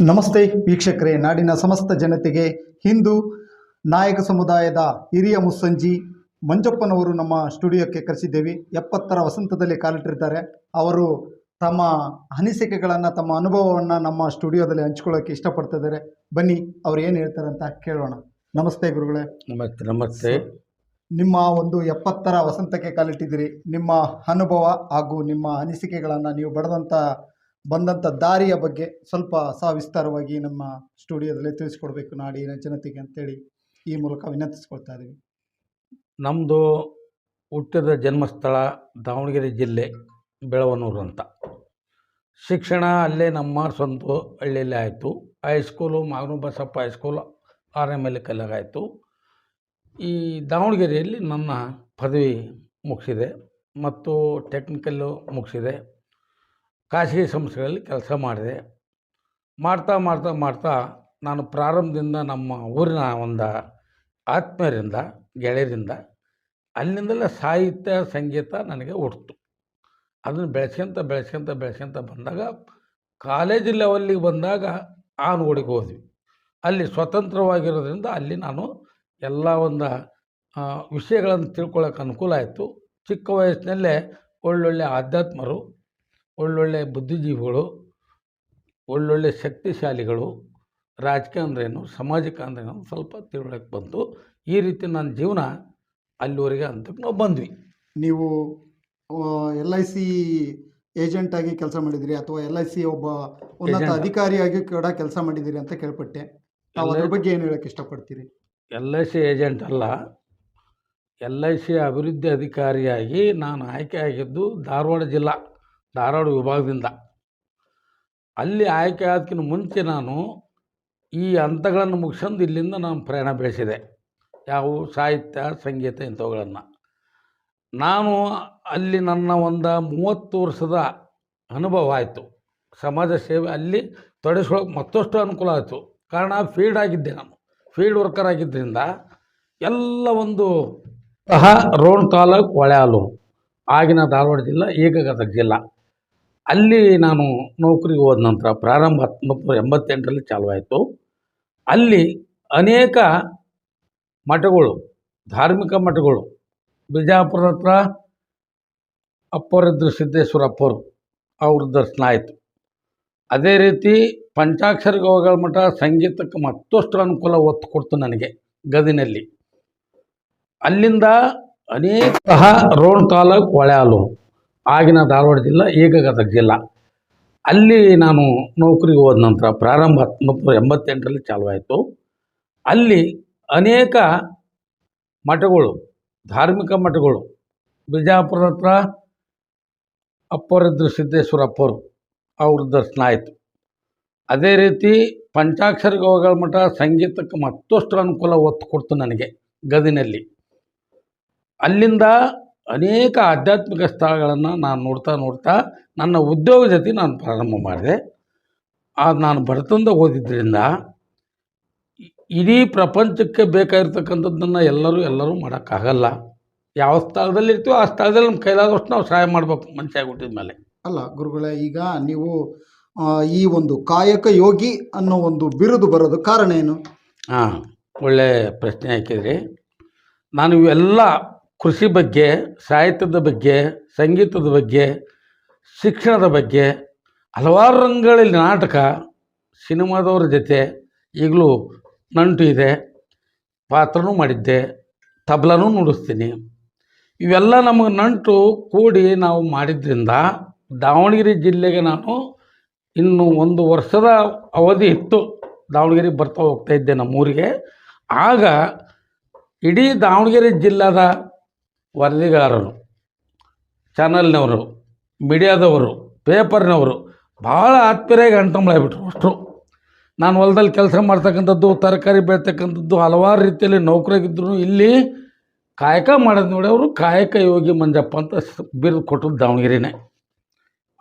ನಮಸ್ತೆ ವೀಕ್ಷಕರೇ ನಾಡಿನ ಸಮಸ್ತ ಜನತೆಗೆ ಹಿಂದೂ ನಾಯಕ ಸಮುದಾಯದ ಹಿರಿಯ ಮುಸ್ಸಂಜಿ ಮಂಜಪ್ಪನವರು ನಮ್ಮ ಸ್ಟುಡಿಯೋಕ್ಕೆ ಕರೆಸಿದ್ದೇವೆ. ಎಪ್ಪತ್ತರ ವಸಂತದಲ್ಲಿ ಕಾಲಿಟ್ಟಿರ್ತಾರೆ. ಅವರು ತಮ್ಮ ಅನಿಸಿಕೆಗಳನ್ನು ತಮ್ಮ ಅನುಭವವನ್ನು ನಮ್ಮ ಸ್ಟುಡಿಯೋದಲ್ಲಿ ಹಂಚ್ಕೊಳ್ಳೋಕೆ ಇಷ್ಟಪಡ್ತಿದ್ದಾರೆ. ಬನ್ನಿ ಅವ್ರು ಏನು ಹೇಳ್ತಾರೆ ಅಂತ ಕೇಳೋಣ. ನಮಸ್ತೆ ಗುರುಗಳೇ. ನಮಸ್ತೆ ನಮಸ್ತೆ. ನಿಮ್ಮ ಒಂದು ಎಪ್ಪತ್ತರ ವಸಂತಕ್ಕೆ ಕಾಲಿಟ್ಟಿದ್ದೀರಿ. ನಿಮ್ಮ ಅನುಭವ ಹಾಗೂ ನಿಮ್ಮ ಅನಿಸಿಕೆಗಳನ್ನು ನೀವು ಬಡದಂಥ ಬಂದಂಥ ದಾರಿಯ ಬಗ್ಗೆ ಸ್ವಲ್ಪ ಸವಿಸ್ತಾರವಾಗಿ ನಮ್ಮ ಸ್ಟುಡಿಯೋದಲ್ಲಿ ತಿಳಿಸ್ಕೊಡ್ಬೇಕು ನಾಡಿನ ಜನತೆಗೆ ಅಂತೇಳಿ ಈ ಮೂಲಕ ವಿನಂತಿಸ್ಕೊಳ್ತಾ ಇದ್ದೀವಿ. ನಮ್ಮದು ಹುಟ್ಟಿದ ಜನ್ಮಸ್ಥಳ ದಾವಣಗೆರೆ ಜಿಲ್ಲೆ ಬೆಳವನೂರು ಅಂತ. ಶಿಕ್ಷಣ ಅಲ್ಲೇ ನಮ್ಮ ಸ್ವಂತ ಹಳ್ಳಿಯಲ್ಲಿ ಆಯಿತು. High school Maganur Basappa R M L ಕಲ್ಲಾಗಾಯಿತು ಈ ದಾವಣಗೆರೆಯಲ್ಲಿ ನನ್ನ ಪದವಿ ಮುಗಿಸಿದೆ ಮತ್ತು ಟೆಕ್ನಿಕಲ್ಲು ಮುಗಿಸಿದೆ. ಖಾಸಗಿ ಸಂಸ್ಥೆಗಳಲ್ಲಿ ಕೆಲಸ ಮಾಡಿದೆ. ಮಾಡ್ತಾ ಮಾಡ್ತಾ ಮಾಡ್ತಾ ನಾನು ಪ್ರಾರಂಭದಿಂದ ನಮ್ಮ ಊರಿನ ಒಂದು ಆತ್ಮೀಯರಿಂದ, ಗೆಳೆಯರಿಂದ ಅಲ್ಲಿಂದಲೇ ಸಾಹಿತ್ಯ, ಸಂಗೀತ ನನಗೆ ಹುಟ್ಟಿತು ಅದನ್ನು ಬೆಳೆಸ್ಕೊಂತ ಬೆಳೆಸ್ಕೊಂತ ಬೆಳೆಸ್ಕೊಂತ ಬಂದಾಗ ಕಾಲೇಜ್ ಲೆವೆಲ್ಲಿಗೆ ಬಂದಾಗ ಆನಗೋಡಿಗೆ ಹೋದ್ವಿ. ಅಲ್ಲಿ ಸ್ವತಂತ್ರವಾಗಿರೋದ್ರಿಂದ ಅಲ್ಲಿ ನಾನು ಎಲ್ಲ ಒಂದು ವಿಷಯಗಳನ್ನು ತಿಳ್ಕೊಳ್ಳೋಕೆ ಅನುಕೂಲ ಆಯಿತು. ಚಿಕ್ಕ ವಯಸ್ಸಿನಲ್ಲೇ ಒಳ್ಳೊಳ್ಳೆ ಆಧ್ಯಾತ್ಮರು ಒಳ್ಳೊಳ್ಳೆ ಬುದ್ಧಿಜೀವಿಗಳು ಒಳ್ಳೊಳ್ಳೆ ಶಕ್ತಿಶಾಲಿಗಳು ರಾಜಕೀಯ ಅಂದ್ರೇನು ಸಾಮಾಜಿಕ ಅಂದ್ರೇನು ಸ್ವಲ್ಪ ತಿಳುವಳಿಕೆ ಬಂತು. ಈ ರೀತಿ ನನ್ನ ಜೀವನ ಅಲ್ಲಿವರೆಗೆ ಅಂತ ನಾವು ಬಂದ್ವಿ. ನೀವು ಎಲ್ ಐ ಸಿ ಏಜೆಂಟಾಗಿ ಕೆಲಸ ಮಾಡಿದಿರಿ ಅಥವಾ ಎಲ್ ಐ ಸಿ ಒಬ್ಬ ಉನ್ನತ ಅಧಿಕಾರಿಯಾಗಿ ಕೂಡ ಕೆಲಸ ಮಾಡಿದ್ದೀರಿ ಅಂತ ಕೇಳ್ಪಟ್ಟೆ. ನಾವು ಅದ್ರ ಬಗ್ಗೆ ಏನು ಹೇಳಕ್ಕೆ ಇಷ್ಟಪಡ್ತೀರಿ? ಎಲ್ ಐ ಸಿ ಏಜೆಂಟ್ ಅಲ್ಲ. ಎಲ್ ಐ ಸಿ ಅಭಿವೃದ್ಧಿ ಅಧಿಕಾರಿಯಾಗಿ ನಾನು ಆಯ್ಕೆ ಆಗಿದ್ದು ಧಾರವಾಡ ಜಿಲ್ಲಾ. ಧಾರವಾಡ ವಿಭಾಗದಿಂದ. ಅಲ್ಲಿ ಆಯ್ಕೆ ಆದಕ್ಕಿಂತ ಮುಂಚೆ ನಾನು ಈ ಹಂತಗಳನ್ನು ಮುಗಿಸಂದು ಇಲ್ಲಿಂದ ನಾನು ಪ್ರಯಾಣ ಬೆಳೆಸಿದೆ. ಯಾವ ಸಾಹಿತ್ಯ, ಸಂಗೀತ ಇಂಥವುಗಳನ್ನು. ನಾನು ಅಲ್ಲಿ ನನ್ನ ಒಂದು ಮೂವತ್ತು ವರ್ಷದ ಅನುಭವ ಆಯಿತು. ಸಮಾಜ ಸೇವೆ ಅಲ್ಲಿ ತೊಡಗಿಸ್ಕೊಳ್ಳೋಕೆ ಮತ್ತಷ್ಟು ಅನುಕೂಲ ಆಯಿತು. ಕಾರಣ ಫೀಲ್ಡ್ ಆಗಿದ್ದೆ ನಾನು. ಫೀಲ್ಡ್ ವರ್ಕರ್ ಆಗಿದ್ದರಿಂದ ಎಲ್ಲ ಒಂದು ಸಹ ರೋಣ ತಾಲೂಕು ಹೊಳೆಹಾಲು ಆಗಿನ ಧಾರವಾಡ ಜಿಲ್ಲಾ ಈಗ ಗದಗ ಜಿಲ್ಲಾ. ಅಲ್ಲಿ ನಾನು ನೌಕರಿಗೆ ಹೋದ ನಂತರ ಪ್ರಾರಂಭ ಹತ್ತೊಂಬತ್ತು ಎಂಬತ್ತೆಂಟರಲ್ಲಿ ಚಾಲುವಾಯಿತು. ಅಲ್ಲಿ ಅನೇಕ ಮಠಗಳು, ಧಾರ್ಮಿಕ ಮಠಗಳು ಬಿಜಾಪುರದ ಹತ್ರ ಅಪ್ಪರಿದ್ದರು ಸಿದ್ದೇಶ್ವರ ಅಪ್ಪರು ಅವ್ರ ದರ್ಶನ ಆಯಿತು. ಅದೇ ರೀತಿ ಪಂಚಾಕ್ಷರ ಗೋಗಳ ಮಠ ಸಂಗೀತಕ್ಕೆ ಮತ್ತಷ್ಟು ಅನುಕೂಲ ಒತ್ತು ಕೊಡ್ತು ನನಗೆ ಗದಿನಲ್ಲಿ. ಅಲ್ಲಿಂದ ಅನೇಕ ರೋಣ್ ತಾಲೂಕು ಹೊಳೆಹಾಲು. ಆಗಿನ ಧಾರವಾಡ ಜಿಲ್ಲಾ ಈಗ ಗದಗ ಜಿಲ್ಲಾ. ಅಲ್ಲಿ ನಾನು ನೌಕರಿಗೆ ಹೋದ ನಂತರ ಪ್ರಾರಂಭ ಹತ್ತೊಂಬತ್ತು ಎಂಬತ್ತೆಂಟರಲ್ಲಿ ಚಾಲುವಾಯಿತು. ಅಲ್ಲಿ ಅನೇಕ ಮಠಗಳು, ಧಾರ್ಮಿಕ ಮಠಗಳು, ಬಿಜಾಪುರ ಹತ್ರ ಅಪ್ಪರಿದ್ದರು ಸಿದ್ದೇಶ್ವರ ಅಪ್ಪರು, ಅವ್ರ ದರ್ಶನ ಆಯಿತು. ಅದೇ ರೀತಿ ಪಂಚಾಕ್ಷರ ಗೋಗಳ ಮಠ ಸಂಗೀತಕ್ಕೆ ಮತ್ತಷ್ಟು ಅನುಕೂಲ ಒತ್ತು ಕೊಡ್ತು ನನಗೆ ಗದಿನಲ್ಲಿ. ಅಲ್ಲಿಂದ ಅನೇಕ ಆಧ್ಯಾತ್ಮಿಕ ಸ್ಥಳಗಳನ್ನು ನಾನು ನೋಡ್ತಾ ನೋಡ್ತಾ ನನ್ನ ಉದ್ಯೋಗ ಜೊತೆ ನಾನು ಪ್ರಾರಂಭ ಮಾಡಿದೆ. ಅದು ನಾನು ಬರ್ತಂದು ಓದಿದ್ದರಿಂದ ಇಡೀ ಪ್ರಪಂಚಕ್ಕೆ ಬೇಕಾಗಿರ್ತಕ್ಕಂಥದ್ದನ್ನು ಎಲ್ಲರೂ ಎಲ್ಲರೂ ಮಾಡೋಕ್ಕಾಗಲ್ಲ. ಯಾವ ಸ್ಥಳದಲ್ಲಿ ಇರ್ತೀವೋ ಆ ಸ್ಥಳದಲ್ಲಿ ನಮ್ಮ ಕೈಲಾದಷ್ಟು ನಾವು ಸಹಾಯ ಮಾಡಬೇಕು ಮನುಷ್ಯ ಮೇಲೆ. ಅಲ್ಲ ಗುರುಗಳೇ ಈಗ ನೀವು ಈ ಒಂದು ಕಾಯಕ ಯೋಗಿ ಅನ್ನೋ ಒಂದು ಬಿರುದು ಬರೋದು ಕಾರಣ ಏನು? ಹಾಂ ಒಳ್ಳೆಯ ಪ್ರಶ್ನೆ ಹಾಕಿದ್ರಿ. ನಾನು ಇವೆಲ್ಲ ಕೃಷಿ ಬಗ್ಗೆ, ಸಾಹಿತ್ಯದ ಬಗ್ಗೆ, ಸಂಗೀತದ ಬಗ್ಗೆ, ಶಿಕ್ಷಣದ ಬಗ್ಗೆ ಹಲವಾರು ರಂಗಗಳಲ್ಲಿ ನಾಟಕ, ಸಿನಿಮಾದವ್ರ ಜೊತೆ ಈಗಲೂ ನಂಟು ಇದೆ. ಪಾತ್ರನೂ ಮಾಡಿದ್ದೆ. ತಬಲನೂ ನುಡಿಸ್ತೀನಿ. ಇವೆಲ್ಲ ನಮಗೆ ನಂಟು ಕೂಡಿ ನಾವು ಮಾಡಿದ್ರಿಂದ ದಾವಣಗೆರೆ ಜಿಲ್ಲೆಗೆ ನಾನು ಇನ್ನು ಒಂದು ವರ್ಷದ ಅವಧಿ ಇತ್ತು ದಾವಣಗೆರೆಗೆ ಬರ್ತಾ ಹೋಗ್ತಾ ಇದ್ದೆ ನಮ್ಮೂರಿಗೆ. ಆಗ ಇಡೀ ದಾವಣಗೆರೆ ಜಿಲ್ಲಾದ ವರದಿಗಾರರು, ಚಾನಲ್ನವರು, ಮೀಡಿಯಾದವರು, ಪೇಪರ್ನವರು ಭಾಳ ಆತ್ಮೀಯರಾಗಿ ಅಂಟಂಬಳಾಗ್ಬಿಟ್ರು ಅಷ್ಟು. ನಾನು ಹೊಲದಲ್ಲಿ ಕೆಲಸ ಮಾಡ್ತಕ್ಕಂಥದ್ದು, ತರಕಾರಿ ಬೆಳ್ತಕ್ಕಂಥದ್ದು ಹಲವಾರು ರೀತಿಯಲ್ಲಿ ನೌಕರಿಯಾಗಿದ್ದರು ಇಲ್ಲಿ ಕಾಯಕ ಮಾಡೋದು ನೋಡಿ ಅವರು ಕಾಯಕ ಯೋಗಿ ಮಂಜಪ್ಪ ಅಂತ ಬಿರುದು ಕೊಟ್ಟರು ದಾವಣಗೆರೆನೇ.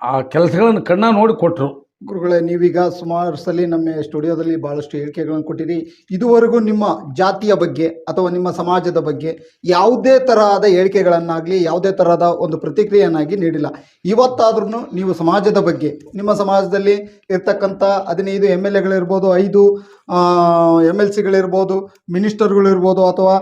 ಆ ಕೆಲಸಗಳನ್ನು ಕಣ್ಣ ನೋಡಿ ಕೊಟ್ಟರು ಗುರುಗಳೇ, ನೀವೀಗ ಸುಮಾರು ಸಲ ನಮ್ಮ ಸ್ಟುಡಿಯೋದಲ್ಲಿ ಭಾಳಷ್ಟು ಹೇಳಿಕೆಗಳನ್ನು ಕೊಟ್ಟಿರಿ. ಇದುವರೆಗೂ ನಿಮ್ಮ ಜಾತಿಯ ಬಗ್ಗೆ ಅಥವಾ ನಿಮ್ಮ ಸಮಾಜದ ಬಗ್ಗೆ ಯಾವುದೇ ತರಹದ ಹೇಳಿಕೆಗಳನ್ನಾಗಲಿ, ಯಾವುದೇ ತರಹದ ಒಂದು ಪ್ರತಿಕ್ರಿಯೆಯನ್ನಾಗಿ ನೀಡಿಲ್ಲ. ಇವತ್ತಾದ್ರೂ ನೀವು ಸಮಾಜದ ಬಗ್ಗೆ, ನಿಮ್ಮ ಸಮಾಜದಲ್ಲಿ ಇರ್ತಕ್ಕಂಥ ಹದಿನೈದು ಎಂ ಎಲ್ ಎಗಳಿರ್ಬೋದು, ಐದು ಎಂ ಎಲ್ ಸಿಗಳಿರ್ಬೋದು, ಮಿನಿಸ್ಟರ್ಗಳಿರ್ಬೋದು ಅಥವಾ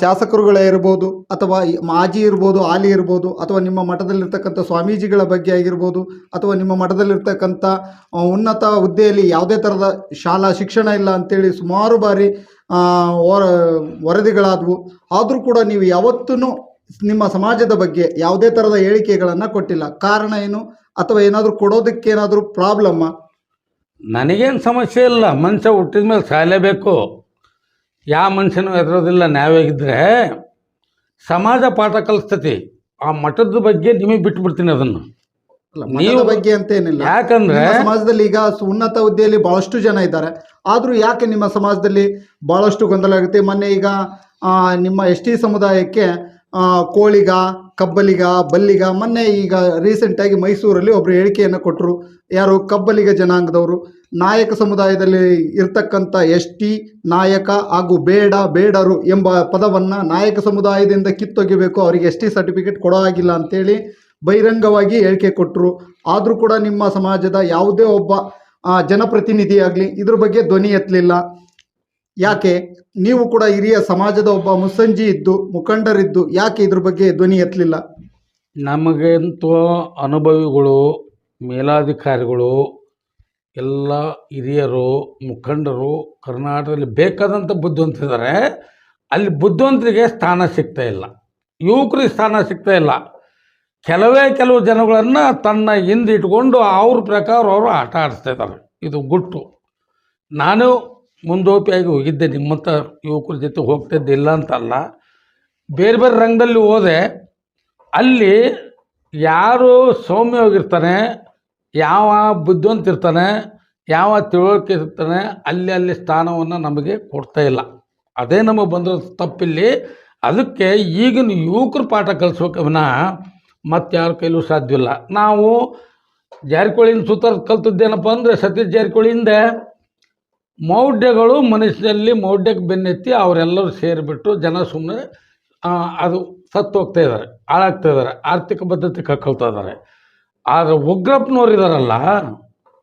ಶಾಸಕರುಗಳೇ ಇರ್ಬೋದು ಅಥವಾ ಮಾಜಿ ಇರ್ಬೋದು ಆಲಿ ಇರ್ಬೋದು, ಅಥವಾ ನಿಮ್ಮ ಮಠದಲ್ಲಿರ್ತಕ್ಕಂಥ ಸ್ವಾಮೀಜಿಗಳ ಬಗ್ಗೆ ಆಗಿರ್ಬೋದು, ಅಥವಾ ನಿಮ್ಮ ಮಠದಲ್ಲಿರ್ತಕ್ಕಂಥ ಉನ್ನತ ಹುದ್ದೆಯಲ್ಲಿ ಯಾವುದೇ ಥರದ ಶಾಲಾ ಶಿಕ್ಷಣ ಇಲ್ಲ ಅಂತೇಳಿ ಸುಮಾರು ಬಾರಿ ವರದಿಗಳಾದವು. ಆದರೂ ಕೂಡ ನೀವು ಯಾವತ್ತೂ ನಿಮ್ಮ ಸಮಾಜದ ಬಗ್ಗೆ ಯಾವುದೇ ಥರದ ಹೇಳಿಕೆಗಳನ್ನು ಕೊಟ್ಟಿಲ್ಲ. ಕಾರಣ ಏನು? ಅಥವಾ ಏನಾದರೂ ಕೊಡೋದಕ್ಕೇನಾದರೂ ಪ್ರಾಬ್ಲಮ್ಮ? ನನಗೇನು ಸಮಸ್ಯೆ ಇಲ್ಲ. ಮನುಷ್ಯ ಹುಟ್ಟಿದ ಮೇಲೆ ಸಾಯಲೇಬೇಕು. ಯಾವ ಮನುಷ್ಯನೂ ಹೆದರೋದಿಲ್ಲ ನ್ಯಾಯವಾಗಿದ್ದರೆ ಸಮಾಜ ಪಾಠ ಕಲಿಸ್ತತಿ. ಆ ಮಠದ ಬಗ್ಗೆ ನಿಮಗೆ ಬಿಟ್ಬಿಡ್ತೀನಿ ಅದನ್ನು. ಅಲ್ಲ, ನೀವು- ಬಗ್ಗೆ ಅಂತ ಏನಿಲ್ಲ ಯಾಕಂದ್ರೆ ನಿಮ್ಮ ಸಮಾಜದಲ್ಲಿ ಈಗ ಸು- ಉನ್ನತ ಹುದ್ದೆಯಲ್ಲಿ ಬಹಳಷ್ಟು ಜನ ಇದ್ದಾರೆ. ಆದರೂ ಯಾಕೆ ನಿಮ್ಮ ಸಮಾಜದಲ್ಲಿ ಬಹಳಷ್ಟು ಗೊಂದಲ ಆಗುತ್ತೆ? ಮೊನ್ನೆ ಈಗ ಆ, ನಿಮ್ಮ ಎಸ್ ಟಿ ಸಮುದಾಯಕ್ಕೆ ಆ, ಕೋಳಿಗ ಕಬ್ಬಲಿಗ ಬಲ್ಲಿಗ ಮೊನ್ನೆ ಈಗ ರೀಸೆಂಟಾಗಿ ಮೈಸೂರಲ್ಲಿ ಒಬ್ಬರು ಹೇಳಿಕೆಯನ್ನು ಕೊಟ್ಟರು ಯಾರು? ಕಬ್ಬಲಿಗ ಜನಾಂಗದವರು. ನಾಯಕ ಸಮುದಾಯದಲ್ಲಿ ಇರ್ತಕ್ಕಂಥ ಎಸ್ ಟಿ ನಾಯಕ ಹಾಗೂ ಬೇಡ, ಬೇಡರು ಎಂಬ ಪದವನ್ನು ನಾಯಕ ಸಮುದಾಯದಿಂದ ಕಿತ್ತೊಗಿಬೇಕು. ಅವರಿಗೆ ಎಸ್ ಟಿ ಸರ್ಟಿಫಿಕೇಟ್ ಕೊಡೋ ಆಗಿಲ್ಲ ಅಂತೇಳಿ ಬಹಿರಂಗವಾಗಿ ಹೇಳಿಕೆ ಕೊಟ್ಟರು ಆದರೂ ಕೂಡ ನಿಮ್ಮ ಸಮಾಜದ ಯಾವುದೇ ಒಬ್ಬ ಜನಪ್ರತಿನಿಧಿಯಾಗಲಿ ಇದ್ರ ಬಗ್ಗೆ ಧ್ವನಿ ಎತ್ತಲಿಲ್ಲ. ಯಾಕೆ? ನೀವು ಕೂಡ ಹಿರಿಯ ಸಮಾಜದ ಒಬ್ಬ ಮುಸ್ಸಂಜಿ ಇದ್ದು, ಮುಖಂಡರಿದ್ದು ಯಾಕೆ ಇದ್ರ ಬಗ್ಗೆ ಧ್ವನಿ ಎತ್ತಲಿಲ್ಲ? ನಮಗಂತೂ ಅನುಭವಿಗಳು, ಮೇಲಾಧಿಕಾರಿಗಳು ಎಲ್ಲ ಹಿರಿಯರು, ಮುಖಂಡರು, ಕರ್ನಾಟಕದಲ್ಲಿ ಬೇಕಾದಂಥ ಬುದ್ಧಿವಂತಿದ್ದಾರೆ. ಅಲ್ಲಿ ಬುದ್ಧಿವಂತರಿಗೆ ಸ್ಥಾನ ಸಿಗ್ತಾ ಇಲ್ಲ. ಯುವಕರಿಗೆ ಸ್ಥಾನ ಸಿಗ್ತಾ ಇಲ್ಲ. ಕೆಲವೇ ಕೆಲವು ಜನಗಳನ್ನು ತನ್ನ ಹಿಂದೆ ಇಟ್ಕೊಂಡು ಅವ್ರ ಪ್ರಕಾರ ಅವರು ಆಟ ಆಡಿಸ್ತಾ ಇದ್ದಾರೆ. ಇದು ಗುಟ್ಟು. ನಾನು ಮುಂದೋಪಿಯಾಗಿ ಹೋಗಿದ್ದೆ. ನಿಮ್ಮಂಥ ಯುವಕರ ಜೊತೆ ಹೋಗ್ತಿದ್ದೆ ಇಲ್ಲ ಅಂತಲ್ಲ. ಬೇರೆ ಬೇರೆ ರಂಗದಲ್ಲಿ ಹೋದೆ. ಅಲ್ಲಿ ಯಾರು ಸೌಮ್ಯವಾಗಿರ್ತಾನೆ ಯಾವ ಬುದ್ಧಿವಂತ ಇರ್ತಾನೆ ಯಾವ ತಿಳುವಳಿಕೆ ಇರ್ತಾನೆ ಅಲ್ಲಿ ಅಲ್ಲಿ ಸ್ಥಾನವನ್ನು ನಮಗೆ ಕೊಡ್ತಾ ಇಲ್ಲ. ಅದೇ ನಮಗೆ ಬಂದಿರೋ ತಪ್ಪಿಲ್ಲಿ ಅದಕ್ಕೆ ಈಗಿನ ಯುವಕರು ಪಾಠ ಕಲಿಸ್ಬೇಕು ವಿನಃ ಮತ್ತು ಯಾರ ಕೈಲೂ ಸಾಧ್ಯವಿಲ್ಲ. ನಾವು ಜಾರಕಿಹೊಳಿಯಿಂದ ಸುತ್ತ ಕಲ್ತದ್ದೇನಪ್ಪ ಅಂದರೆ ಸತೀಶ್ ಜಾರಕಿಹೊಳಿಯಿಂದ ಮೌಢ್ಯಗಳು ಮನುಷ್ಯನಲ್ಲಿ ಮೌಢ್ಯಕ್ಕೆ ಬೆನ್ನೆತ್ತಿ ಅವರೆಲ್ಲರೂ ಸೇರಿಬಿಟ್ಟು ಜನ ಸುಮ್ಮನೆ ಅದು ಸತ್ತು ಹೋಗ್ತಾ ಇದ್ದಾರೆ, ಹಾಳಾಗ್ತಾ ಇದ್ದಾರೆ, ಆರ್ಥಿಕ ಬದ್ಧತೆ ಕಳ್ಕೊಳ್ತಾ ಇದ್ದಾರೆ. ಆದರೆ ಉಗ್ರಪ್ಪನವ್ರು ಇದಾರಲ್ಲ,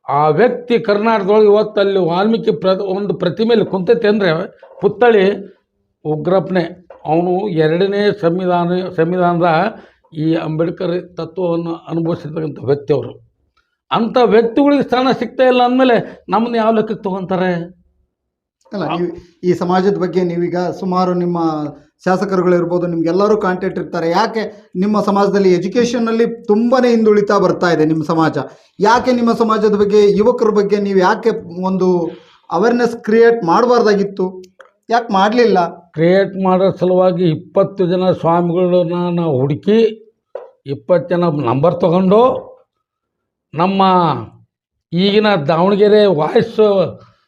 ಆ ವ್ಯಕ್ತಿ ಕರ್ನಾಟಕದೊಳಗೆ ಇವತ್ತು ಅಲ್ಲಿ ವಾಲ್ಮೀಕಿ ಪ್ರ, ಒಂದು ಪ್ರತಿಮೆಯಲ್ಲಿ ಕುಂತೈತೆ ಅಂದರೆ ಪುತ್ಥಳಿ ಉಗ್ರಪ್ಪನೇ. ಅವನು ಎರಡನೇ ಸಂವಿಧಾನ, ಸಂವಿಧಾನದ ಈ ಅಂಬೇಡ್ಕರ್ ತತ್ವವನ್ನು ಅನುಭವಿಸಿರ್ತಕ್ಕಂಥ ವ್ಯಕ್ತಿಯವರು ಅಂಥ ವ್ಯಕ್ತಿಗಳಿಗೆ ಸ್ಥಾನ ಸಿಗ್ತಾ ಇಲ್ಲ ಅಂದಮೇಲೆ ನಮ್ಮನ್ನು ಯಾವ ಲೆಕ್ಕಕ್ಕೆ ತೊಗೊತಾರೆ? ಅಲ್ಲ ನೀವು ಈ ಸಮಾಜದ ಬಗ್ಗೆ ನೀವೀಗ ಸುಮಾರು ನಿಮ್ಮ ಶಾಸಕರುಗಳು ಶಾಸಕರುಗಳಿರ್ಬೋದು ನಿಮ್ಗೆಲ್ಲರೂ ಕಾಂಟ್ಯಾಕ್ಟ್ ಇರ್ತಾರೆ. ಯಾಕೆ ನಿಮ್ಮ ಸಮಾಜದಲ್ಲಿ ಎಜುಕೇಷನ್ನಲ್ಲಿ ತುಂಬಾ ಹಿಂದುಳಿತಾ ಬರ್ತಾ ಇದೆ ನಿಮ್ಮ ಸಮಾಜ? ಯಾಕೆ ನಿಮ್ಮ ಸಮಾಜದ ಬಗ್ಗೆ ಯುವಕರ ಬಗ್ಗೆ ನೀವು ಯಾಕೆ ಒಂದು ಅವೇರ್ನೆಸ್ ಕ್ರಿಯೇಟ್ ಮಾಡಬಾರ್ದಾಗಿತ್ತು? ಯಾಕೆ ಮಾಡಲಿಲ್ಲ? ಕ್ರಿಯೇಟ್ ಮಾಡೋ ಸಲುವಾಗಿ ಇಪ್ಪತ್ತು ಜನ ಸ್ವಾಮಿಗಳನ್ನ ನಾವು ಹುಡುಕಿ ಇಪ್ಪತ್ತು ಜನ ನಂಬರ್ ತಗೊಂಡು ನಮ್ಮ ಈಗಿನ ದಾವಣಗೆರೆ ವಾಯ್ಸ್